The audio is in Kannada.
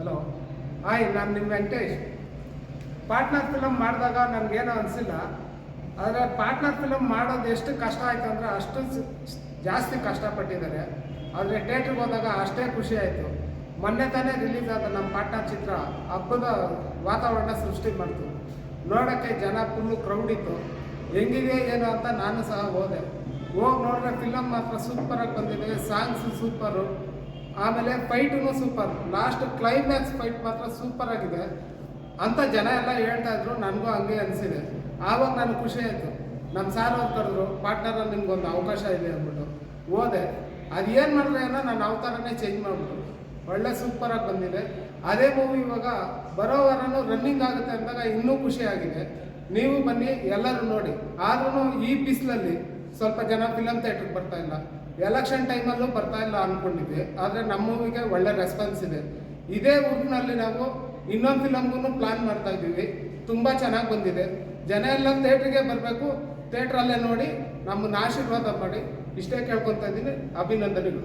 ಹಲೋ. ಹಾಯ್, ನಾನು ನಿಮ್ಮ ವೆಂಕಟೇಶ್. ಪಾರ್ಟ್ನರ್ ಫಿಲಮ್ ಮಾಡಿದಾಗ ನನಗೇನು ಅನಿಸಿಲ್ಲ. ಆದರೆ ಪಾರ್ಟ್ನರ್ ಫಿಲಮ್ ಮಾಡೋದು ಎಷ್ಟು ಕಷ್ಟ ಆಯಿತು ಅಂದರೆ ಅಷ್ಟು ಜಾಸ್ತಿ ಕಷ್ಟಪಟ್ಟಿದ್ದಾರೆ. ಆದರೆ ಥಿಯೇಟ್ರಿಗೆ ಹೋದಾಗ ಅಷ್ಟೇ ಖುಷಿ ಆಯಿತು. ಮೊನ್ನೆ ತಾನೇ ರಿಲೀಸ್ ಆದ ನಮ್ಮ ಪಾರ್ಟ್ನರ್ ಚಿತ್ರ ಹಬ್ಬದ ವಾತಾವರಣ ಸೃಷ್ಟಿ ಮಾಡ್ತು. ನೋಡೋಕ್ಕೆ ಜನ ಫುಲ್ಲು ಕ್ರೌಡ್ ಇತ್ತು. ಹೆಂಗಿದೆ, ಏನು ಅಂತ ನಾನು ಸಹ ಹೋದೆ. ಹೋಗಿ ನೋಡಿದ್ರೆ ಫಿಲಮ್ ಮಾತ್ರ ಸೂಪರಾಗಿ ಬಂದಿದೆ ಸಾಂಗ್ಸು ಸೂಪರು ಆಮೇಲೆ fight super last climax fight ಮಾತ್ರ ಸೂಪರ್ ಆಗಿದೆ. ಅಂತ ಜನ ಎಲ್ಲ ಹೇಳ್ತಾ ಇದ್ರು, ನನಗೂ ಹಂಗೆ ಅನಿಸಿದೆ. ಆವಾಗ ನಾನು ಖುಷಿ ಆಯಿತು. ನಮ್ಮ ಸಾರ್ ಅವ್ರು ಕರೆದ್ರು ಪಾರ್ಟ್ನರಲ್ಲಿ ನಿಮ್ಗೊಂದು ಅವಕಾಶ ಇದೆ ಅಂದ್ಬಿಟ್ಟು. ಹೋದೆ. ಅದು ಏನು ಮಾಡಿದ್ರೆ ಏನೋ ನಾನು ಅವತಾರನೇ ಚೇಂಜ್ ಮಾಡಿಬಿಟ್ಟು. ಒಳ್ಳೆ ಸೂಪರಾಗಿ ಬಂದಿದೆ. ಅದೇ ಮೂವಿ ಇವಾಗ ಬರೋ ವಾರನೂ ರನ್ನಿಂಗ್ ಆಗುತ್ತೆ ಅಂದಾಗ ಇನ್ನೂ ಖುಷಿ ಆಗಿದೆ. ನೀವು ಬನ್ನಿ, ಎಲ್ಲರೂ ನೋಡಿ. ಆದ್ರೂ ಈ ಬಿಸಿಲಲ್ಲಿ ಸ್ವಲ್ಪ ಜನ ಫಿಲಮ್ ಥಿಯೇಟ್ರಿಗೆ ಬರ್ತಾ ಇಲ್ಲ. ಎಲೆಕ್ಷನ್ ಟೈಮಲ್ಲೂ ಬರ್ತಾ ಇಲ್ಲ ಅಂದ್ಕೊಂಡಿದ್ವಿ ಆದರೆ ನಮ್ಮ ಮೂವಿಗೆ ಒಳ್ಳೆ ರೆಸ್ಪಾನ್ಸ್ ಇದೆ. ಇದೇ ಊರಿನಲ್ಲಿ ನಾವು ಇನ್ನೊಂದು ಫಿಲಮ್ಗೂ ಪ್ಲಾನ್ ಮಾಡ್ತಾ ಇದ್ದೀವಿ. ತುಂಬ ಚೆನ್ನಾಗಿ ಬಂದಿದೆ. ಜನ ಎಲ್ಲ ಥಿಯೇಟ್ರಿಗೆ ಬರಬೇಕು. ಥಿಯೇಟ್ರಲ್ಲೇ ನೋಡಿ ನಮ್ಮನ್ನ ಆಶೀರ್ವಾದ ಮಾಡಿ. ಇಷ್ಟೇ ಕೇಳ್ಕೊತಾ ಇದ್ದೀನಿ. ಅಭಿನಂದನೆಗಳು.